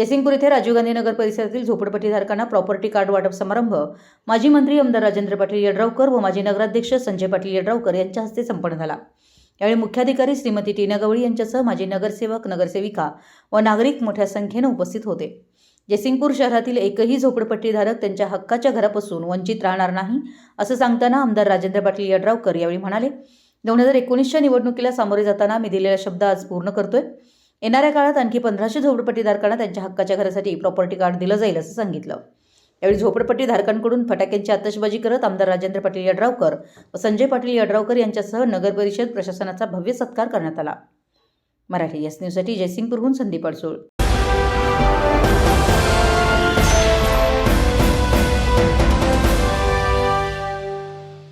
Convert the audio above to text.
जयसिंगपूर येथे राजीव गांधी नगर परिसरातील झोपडपट्टीधारकांना property card वाटप समारंभ. माजी मंत्री आमदार राजेंद्र पाटील यड्रावकर व माजी नगराध्यक्ष संजय पाटील यड्रावकर यांच्या हस्ते संपन्न झाला. यावेळी मुख्याधिकारी श्रीमती टीना गवळी यांच्यासह माजी नगरसेवक नगरसेविका व नागरिक मोठ्या संख्येनं उपस्थित होते. जयसिंगपूर शहरातील एकही झोपडपट्टीधारक त्यांच्या हक्काच्या घरापासून वंचित राहणार नाही असं सांगताना आमदार राजेंद्र पाटील यड्रावकर यावेळी म्हणाले दोन हजार एकोणीसच्या निवडणुकीला सामोरे जाताना मी दिलेला शब्द आज पूर्ण करतोय. येणाऱ्या काळात आणखी पंधराशे झोपडपट्टीधारकांना त्यांच्या हक्काच्या घरासाठी प्रॉपर्टी कार्ड दिलं जाईल असं सांगितलं. यावेळी झोपडपट्टी धारकांकडून फटाक्यांची आतषबाजी करत आमदार राजेंद्र पाटील यड्रावकर व संजय पाटील यड्रावकर यांच्यासह नगर परिषद प्रशासनाचा भव्य सत्कार करण्यात आला. मराठी एस न्यूजसाठी जयसिंगपूरहून संदीप अडसूळ.